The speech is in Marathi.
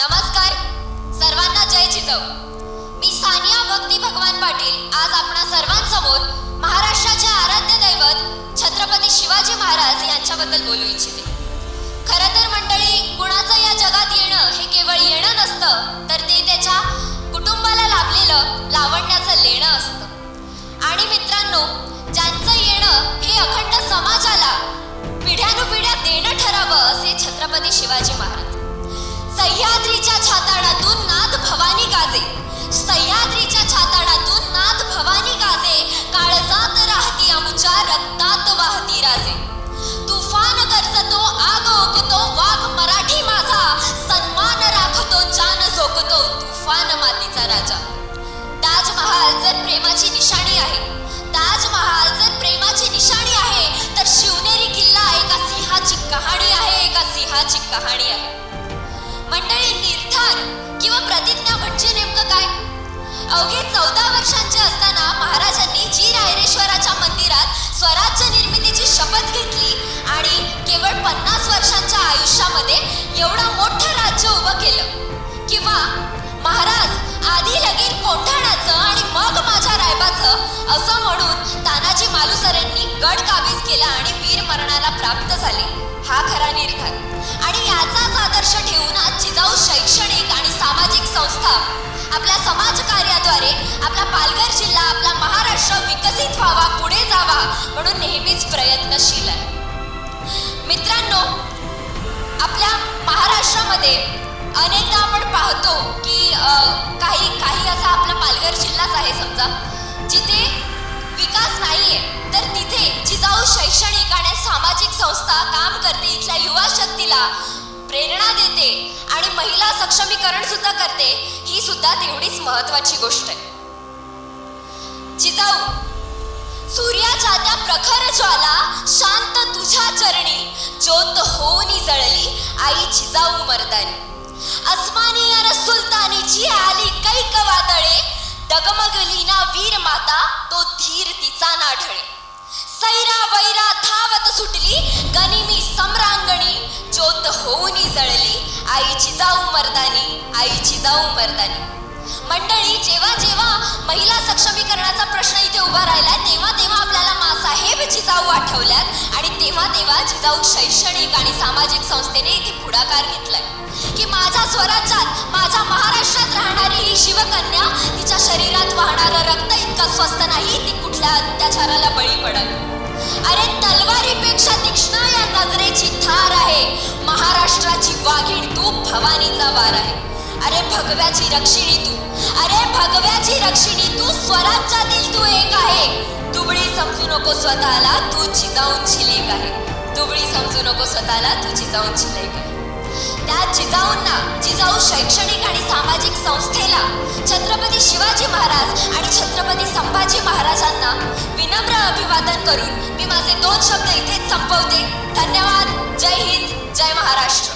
नमस्कार. सर्वांना जय जिजाऊ मी सानिया भक्ती भगवान पाटील. आज आपणा सर्वांसमोर महाराष्ट्राचे आराध्य दैवत छत्रपती शिवाजी महाराज यांच्याबद्दल बोलू इच्छिते. खरं तर मंडळी कुणाचं या जगात येणं हे केवळ येणं नसतं तर ते त्याच्या कुटुंबाला लाभलेलं लावण्याचं लेणं असतं. आणि मित्रांनो ज्यांचं येणं हे अखंड समाजाला पिढ्यानुपिढ्या देणं ठरावं असे छत्रपती शिवाजी महाराज. सह्याद्रीच्या छाताडातून नाद भवानी गाजे. सह्याद्रीच्या छाताडातून नाद भवानी गाजे. काळजात राहती आमच्या रक्तात वाहती राजे. तुफान गरजतो आग ओकतो वाघ मराठी माझा. सन्मान राखतो जान झोकतो तुफान मातीचा राजा. ताजमहाल जर प्रेमाची निशाणी आहे ताजमहाल जर प्रेमाची निशाणी आहे तर शिवनेरी किल्ला एका सिंहाची कहाणी आहे एका सिंहाची कहाणी आहे. निर्धार किंवा प्रतिज्ञा म्हणजे नेमकं काय? अवघे चौदा वर्षांचे असताना महाराजांनी जी रायरेश्वराच्या मंदिरात स्वराज्य निर्मितीची शपथ घेतली आणि केवळ पन्नास वर्षांच्या आयुष्यामध्ये एवढं मोठं राज्य उभं केलं. किंवा महाराज आधी लगेच कोंढाण्याचं आणि मग माझ्या रायबाचं असं म्हणून तानाजी मालुसरेंनी गड काबीज केला आणि वीर मरणाला प्राप्त झाले. हा खरा निर्धार. आणि याचाच आदर्श ठेवून आज जिजाऊ शैक्षणिक आपल्या समाज कार्याद्वारे आपला पालघर जिल्हा आपला महाराष्ट्र विकसित व्हावा पुढे जावा म्हणून नेहमीच प्रयत्नशील आहे. मित्रांनो आपल्या महाराष्ट्रामध्ये अनेकदा आपण पाहतो की काही काही असा आपला पालघर जिल्हाच आहे समजा जिथे विकास नाहीये तर तिथे जिजाऊ शैक्षणिक आणि सामाजिक संस्था काम करते इथल्या युवा शक्तीला प्रेरणा देते आणि महिला सक्षमीकरण सुद्धा करते ही सुद्धा तेवढीच महत्वाची गोष्ट आहे. जिजाऊ सूर्याच्या त्या प्रखर ज्वाला शांत तुझ्या चरणी ज्योत होऊनी जळली आई जिजाऊ मर्दानी. अस्मानी अर सुलतानीची आली कैक वादळे दगमगली ना वीर माता तो धीर तिचा नाढळे. सैरा आईची जाऊ मर्दानी आईची जाऊ मर्दानी. मंडळी जेव्हा जेव्हा महिला सक्षमीकरणाचा प्रश्न इथे उभा राहिला तेव्हा तेव्हा आपल्याला मासाहेब जिजाऊ आठवल्यात आणि तेव्हा तेव्हा जिजाऊ शैक्षणिक आणि सामाजिक संस्थेने इथे पुढाकार घेतलाय. की माझ्या स्वराज्यात माझ्या महाराष्ट्रात राहणारी ही शिवकन्या तिच्या शरीरात वाहणारं रक्त इतकं स्वस्त नाही ती कुठल्या अत्याचाराला बळी पडावी अरे तलवारीपेक्षा तीक्ष्ण या नजरेची भवानीचा वार आहे. अरे भगव्याची रक्षिणी तू. अरे भगव्याची रक्षिणी तू स्वराज्यातील तू एक आहे. दुबळी समजू नको स्वतःला तू जिजाऊंची लेख आहे. दुबळी समजू नको स्वतःला तू जिजाऊंची लेख आहे. त्या जिजाऊंना जिजाऊ शैक्षणिक आणि सामाजिक संस्थेला छत्रपती शिवाजी महाराज आणि छत्रपती संभाजी महाराजांना विनम्र अभिवादन करून मी माझे दोन शब्द इथेच संपवते. धन्यवाद. जय हिंद. जय महाराष्ट्र.